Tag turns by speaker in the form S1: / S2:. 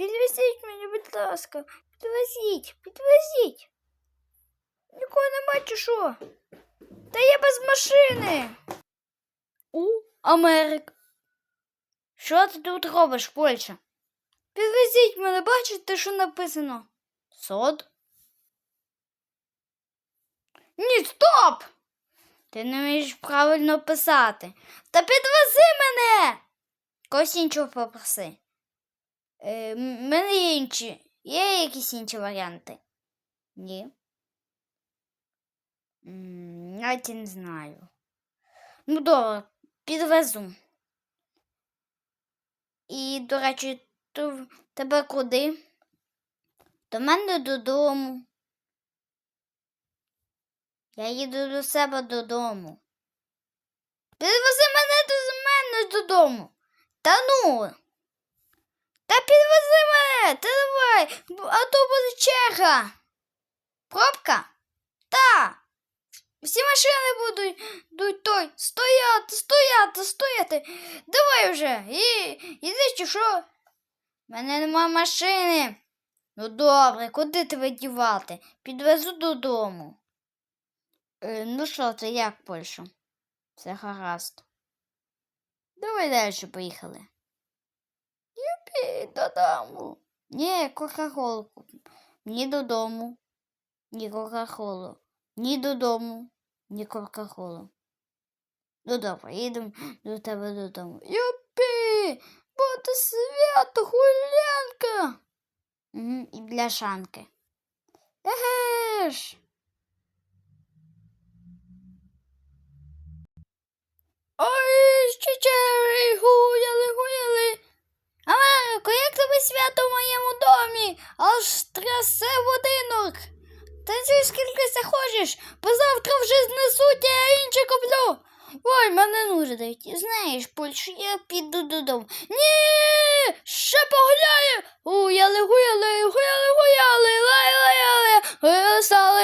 S1: Підвезіть мені, будь ласка. Підвезіть, підвезіть. Нікого нема чи що? Та я без машини. У Америк. Що ти тут робиш, Польща? Підвезіть мене, бачите, що написано? Сод? Ні, стоп! Ти не вмієш правильно писати. Та підвези мене! Когось іншого попроси. Е, мене інші. Є якісь інші варіанти? Ні. Навіть не знаю. Ну, добре, підвезу. І, до речі, то тебе куди? До мене додому. Я їду до себе додому. Підвези мене до мене додому. Та ну. Та підвези мене, та давай, а то буде черга. Пробка? Та. Всі машини будуть, будуть той стояти, стояти, стояти. Давай вже. І, іди чи що? У мене нема машини. Ну добре, куди тебе дівати? Підвезу додому. Е, ну що, це як Польща? Все гаразд. Давай далі поїхали. Юпі, додому. Ні, Кока-Колу. Ні додому. Ні Кока-Колу. Ні додому. Ні Кока-Колу. Ну добре, їдемо до тебе додому. Юпі! Буде свято, гулянка. Угу, і бляшанки. Еге. Свято в моєму домі? Аж трясе будинок. Та ти скільки захочеш, бо завтра вже знесуть, а я інше куплю. Ой, мене нудить. Знаєш, Польщу, я піду додому. Ні, ще погуляю.